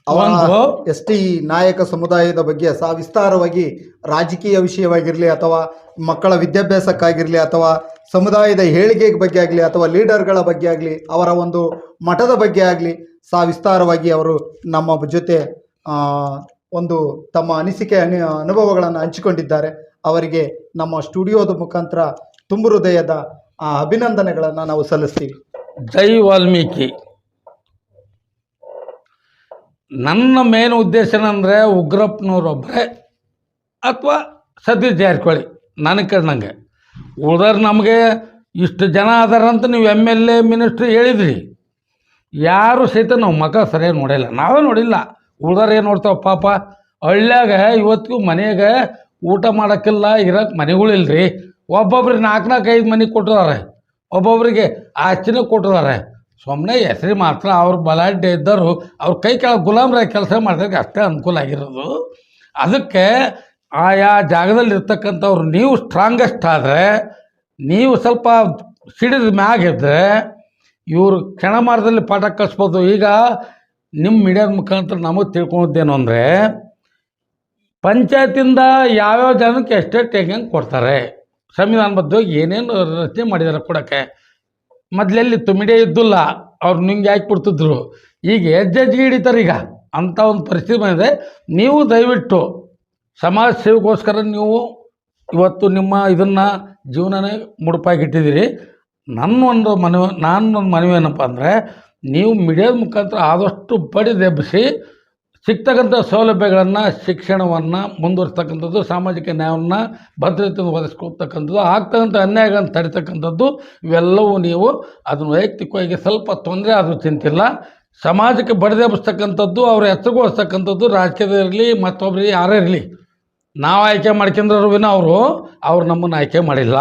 ಅವನು ಎಸ್ ಟಿ ನಾಯಕ ಸಮುದಾಯದ ಬಗ್ಗೆ ಸಹ ವಿಸ್ತಾರವಾಗಿ ರಾಜಕೀಯ ವಿಷಯವಾಗಿರಲಿ ಅಥವಾ ಮಕ್ಕಳ ವಿದ್ಯಾಭ್ಯಾಸಕ್ಕಾಗಿರಲಿ ಅಥವಾ ಸಮುದಾಯದ ಹೇಳಿಕೆ ಬಗ್ಗೆ ಆಗಲಿ ಅಥವಾ ಲೀಡರ್ಗಳ ಬಗ್ಗೆ ಆಗಲಿ ಅವರ ಒಂದು ಮಠದ ಬಗ್ಗೆ ಆಗಲಿ ಸಹ ವಿಸ್ತಾರವಾಗಿ ಅವರು ನಮ್ಮ ಜೊತೆ ಆ, ಒಂದು ತಮ್ಮ ಅನಿಸಿಕೆ ಅನಿ ಅನುಭವಗಳನ್ನು ಹಂಚಿಕೊಂಡಿದ್ದಾರೆ. ಅವರಿಗೆ ನಮ್ಮ ಸ್ಟುಡಿಯೋದ ಮುಖಾಂತರ ತುಂಬು ಹೃದಯದ ಆ, ಅಭಿನಂದನೆಗಳನ್ನು ನಾವು ಸಲ್ಲಿಸ್ತೀವಿ. ಜೈ ವಾಲ್ಮೀಕಿ. ನನ್ನ ಮೇನ್ ಉದ್ದೇಶ ಏನಂದರೆ ಉಗ್ರಪ್ಪನವ್ರೊಬ್ಬರೇ ಅಥವಾ ಸತೀಶ್ ಜಾರಕಿಹೊಳಿ ನನಗೆ ಕಂಡಂಗೆ ಉಳ್ದಾರ ನಮಗೆ ಇಷ್ಟು ಜನ ಅದಾರಂತ ನೀವು ಎಂ ಎಲ್ ಎ ಮಿನಿಸ್ಟ್ರಿ ಹೇಳಿದ್ರಿ. ಯಾರು ಸಹಿತ ನಾವು ಮಗ ಸರಿಯಾಗಿ ನೋಡಿಲ್ಲ. ನಾವೇ ನೋಡಿಲ್ಲ. ಉಳ್ದವ್ರು ಏನು ನೋಡ್ತಾವ ಪಾಪ ಹಳ್ಳ್ಯಾಗ ಇವತ್ತಿಗೂ ಮನೆಯಾಗ ಊಟ ಮಾಡೋಕ್ಕಿಲ್ಲ ಇರೋಕ್ಕೆ ಮನೆಗಳಿಲ್ರಿ ಒಬ್ಬೊಬ್ರಿಗೆ ನಾಲ್ಕು ನಾಲ್ಕು ಐದು ಮನೆ ಕೊಟ್ಟಿದ್ದಾರೆ. ಒಬ್ಬೊಬ್ಬರಿಗೆ ಆಚಿನ ಕೊಟ್ಟಿದ್ದಾರೆ. ಸುಮ್ಮನೆ ಹೆಸರಿ ಮಾತ್ರ ಅವ್ರ ಬಲಾಢ್ಯ ಇದ್ದರು ಅವ್ರ ಕೈ ಕೆಳಗೆ ಗುಲಾಮ್ರಾಗಿ ಕೆಲಸ ಮಾಡಿದಾಗ ಅಷ್ಟೇ ಅನುಕೂಲ ಆಗಿರೋದು. ಅದಕ್ಕೆ ಆಯಾ ಜಾಗದಲ್ಲಿರ್ತಕ್ಕಂಥವ್ರು, ನೀವು ಸ್ಟ್ರಾಂಗೆಸ್ಟ್ ಆದರೆ, ನೀವು ಸ್ವಲ್ಪ ಸಿಡಿದ ಮ್ಯಾಗಿದ್ದರೆ ಇವರು ಕ್ಷಣಮಾರದಲ್ಲಿ ಪಾಠ ಕಲಿಸ್ಬೋದು. ಈಗ ನಿಮ್ಮ ಮೀಡಿಯಾದ ಮುಖಾಂತರ ನಮಗೆ ತಿಳ್ಕೊಂಡಿದ್ದೇನು ಅಂದರೆ, ಪಂಚಾಯತಿಂದ ಯಾವ್ಯಾವ ಜನಕ್ಕೆ ಎಷ್ಟೆಷ್ಟು ಹೆಂಗೆ ಕೊಡ್ತಾರೆ ಸಂವಿಧಾನಬದ್ಧವಾಗಿ ಏನೇನು ರಚನೆ ಮಾಡಿದ್ದಾರೆ ಕೊಡೋಕ್ಕೆ, ಮೊದಲಲ್ಲಿ ತುಮಿಡೇ ಇದ್ದಿಲ್ಲ, ಅವ್ರು ನಿಂಗೆ ಯಾಕೆ ಕೊಡ್ತಿದ್ರು ಈಗ ಹೆಜ್ಜೆಗೆ ಹಿಡಿತಾರೆ ಈಗ. ಅಂಥ ಒಂದು ಪರಿಸ್ಥಿತಿ ಬಂದಿದೆ. ನೀವು ದಯವಿಟ್ಟು ಸಮಾಜ ಸೇವೆಗೋಸ್ಕರ ನೀವು ಇವತ್ತು ನಿಮ್ಮ ಇದನ್ನು ಜೀವನನೇ ಮುಡುಪಾಗಿಟ್ಟಿದ್ದೀರಿ. ನನ್ನ ಒಂದು ಮನವಿ ನಾನು ಒಂದು ಮನವಿ ಏನಪ್ಪ ಅಂದರೆ, ನೀವು ಮೀಡಿಯಾದ ಮುಖಾಂತರ ಆದಷ್ಟು ಬಡಿದೆಬ್ಬಿಸಿ ಸಿಗ್ತಕ್ಕಂಥ ಸೌಲಭ್ಯಗಳನ್ನು, ಶಿಕ್ಷಣವನ್ನು ಮುಂದುವರಿಸ್ತಕ್ಕಂಥದ್ದು, ಸಾಮಾಜಿಕ ನ್ಯಾಯವನ್ನು ಭದ್ರತೆಯನ್ನು ಒದಗಿಸ್ಕೊಳ್ತಕ್ಕಂಥದ್ದು, ಆಗ್ತಕ್ಕಂಥ ಅನ್ಯಾಯಗಳನ್ನು ತಡಿತಕ್ಕಂಥದ್ದು, ಇವೆಲ್ಲವೂ ನೀವು ಅದನ್ನು ವೈಯಕ್ತಿಕವಾಗಿ ಸ್ವಲ್ಪ ತೊಂದರೆ ಆದರೂ ತಿಂತಿಲ್ಲ. ಸಮಾಜಕ್ಕೆ ಬಡಿದೆಬ್ಬಿಸ್ತಕ್ಕಂಥದ್ದು ಅವ್ರ ಎತ್ತಗೊಳಿಸ್ತಕ್ಕಂಥದ್ದು ರಾಜಕೀಯದಿರಲಿ ಮತ್ತೊಬ್ಬರು ಯಾರೇ ಇರಲಿ, ನಾವು ಆಯ್ಕೆ ಮಾಡ್ಕೊಂಡ್ರೂ ವಿನ ಅವರು, ಅವ್ರು ನಮ್ಮನ್ನು ಆಯ್ಕೆ ಮಾಡಿಲ್ಲ.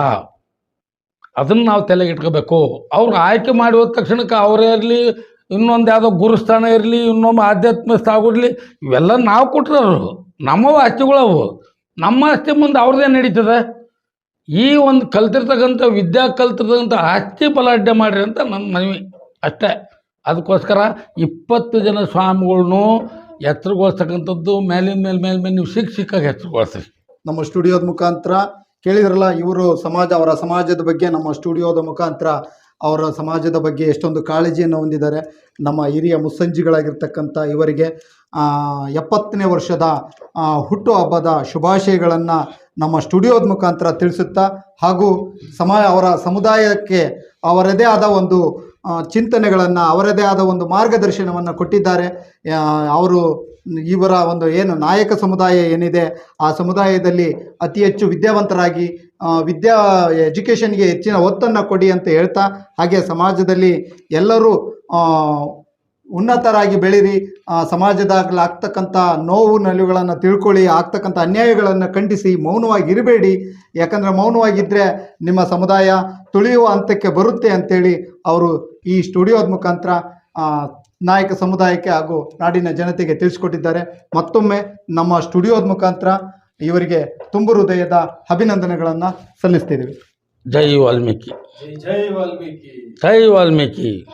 ಅದನ್ನು ನಾವು ತಲೆಗೆ ಇಟ್ಕೋಬೇಕು. ಅವ್ರು ಆಯ್ಕೆ ಮಾಡಿ ಹೋದ ತಕ್ಷಣಕ್ಕೆ ಅವರೇ ಇರಲಿ ಇನ್ನೊಂದು ಯಾವುದೋ ಗುರುಸ್ಥಾನ ಇರಲಿ, ಇನ್ನೊಮ್ಮೆ ಆಧ್ಯಾತ್ಮ ಇರಲಿ ಇವೆಲ್ಲ ನಾವು ಕೊಟ್ಟಿರೋರು ನಮ್ಮವು ಆಸ್ತಿಗಳವು ನಮ್ಮ ಆಸ್ತಿ ಮುಂದೆ ಅವ್ರದ್ದೇ ನಡೀತದೆ. ಈ ಒಂದು ಕಲ್ತಿರ್ತಕ್ಕಂಥ ವಿದ್ಯಾ ಕಲ್ತಿರ್ತಕ್ಕಂಥ ಆಸ್ತಿ ಬಲಾಢ್ಯ ಮಾಡಿರಿ ಅಂತ ನನ್ನ ಮನವಿ. ಅಷ್ಟೇ. ಅದಕ್ಕೋಸ್ಕರ ಇಪ್ಪತ್ತು ಜನ ಸ್ವಾಮಿಗಳ್ನು ಎತ್ತರಗೊಳಿಸ್ತಕ್ಕಂಥದ್ದು, ಮೇಲಿನ ಮೇಲೆ ಮೇಲೆ ಮೇಲೆ ನೀವು ಸಿಕ್ಕ ಸಿಕ್ಕಾಗಿ ಎತ್ತರಗೊಳಿಸ್ರಿ. ನಮ್ಮ ಸ್ಟುಡಿಯೋದ ಮುಖಾಂತರ ಕೇಳಿದ್ರಲ್ಲ ಇವರು ಸಮಾಜ, ಅವರ ಸಮಾಜದ ಬಗ್ಗೆ ನಮ್ಮ ಸ್ಟುಡಿಯೋದ ಮುಖಾಂತರ ಅವರ ಸಮಾಜದ ಬಗ್ಗೆ ಎಷ್ಟೊಂದು ಕಾಳಜಿಯನ್ನು ಹೊಂದಿದ್ದಾರೆ. ನಮ್ಮ ಹಿರಿಯ ಮುಸ್ಸಂಜಿಗಳಾಗಿರ್ತಕ್ಕಂಥ ಇವರಿಗೆ ಎಪ್ಪತ್ತನೇ ವರ್ಷದ ಹುಟ್ಟು ಹುಟ್ಟುಹಬ್ಬದ ಶುಭಾಶಯಗಳನ್ನು ನಮ್ಮ ಸ್ಟುಡಿಯೋದ ಮುಖಾಂತರ ತಿಳಿಸುತ್ತಾ ಹಾಗೂ ಸಮಾ, ಅವರ ಸಮುದಾಯಕ್ಕೆ ಅವರದೇ ಆದ ಒಂದು ಚಿಂತನೆಗಳನ್ನು, ಅವರದೇ ಆದ ಒಂದು ಮಾರ್ಗದರ್ಶನವನ್ನು ಕೊಟ್ಟಿದ್ದಾರೆ. ಅವರು ಇವರ ಒಂದು ಏನು ನಾಯಕ ಸಮುದಾಯ ಏನಿದೆ, ಆ ಸಮುದಾಯದಲ್ಲಿ ಅತಿ ಹೆಚ್ಚು ವಿದ್ಯಾವಂತರಾಗಿ ವಿದ್ಯಾ ಎಜುಕೇಷನ್ಗೆ ಹೆಚ್ಚಿನ ಒತ್ತನ್ನು ಕೊಡಿ ಅಂತ ಹೇಳ್ತಾ, ಹಾಗೆ ಸಮಾಜದಲ್ಲಿ ಎಲ್ಲರೂ ಉನ್ನತರಾಗಿ ಬೆಳೀರಿ ಸಮಾಜದಾಗಲಾಗ್ತಕ್ಕಂಥ ನೋವು ನಲಿವುಗಳನ್ನು ತಿಳ್ಕೊಳ್ಳಿ, ಆಗ್ತಕ್ಕಂಥ ಅನ್ಯಾಯಗಳನ್ನು ಖಂಡಿಸಿ, ಮೌನವಾಗಿ ಇರಬೇಡಿ. ಯಾಕಂದರೆ ಮೌನವಾಗಿದ್ದರೆ ನಿಮ್ಮ ಸಮುದಾಯ ತುಳಿಯುವ ಹಂತಕ್ಕೆ ಬರುತ್ತೆ ಅಂತೇಳಿ ಅವರು ಈ ಸ್ಟುಡಿಯೋದ ಮುಖಾಂತರ ನಾಯಕ ಸಮುದಾಯಕ್ಕೆ ಹಾಗೂ ನಾಡಿನ ಜನತೆಗೆ ತಿಳಿಸಿಕೊಟ್ಟಿದ್ದಾರೆ. ಮತ್ತೊಮ್ಮೆ ನಮ್ಮ ಸ್ಟುಡಿಯೋದ ಮುಖಾಂತರ ಇವರಿಗೆ ತುಂಬು ಹೃದಯದ ಅಭಿನಂದನೆಗಳನ್ನು ಸಲ್ಲಿಸ್ತಿದ್ದೀವಿ. ಜೈ ವಾಲ್ಮೀಕಿ. ಜೈ ವಾಲ್ಮೀಕಿ. ಜೈ ವಾಲ್ಮೀಕಿ.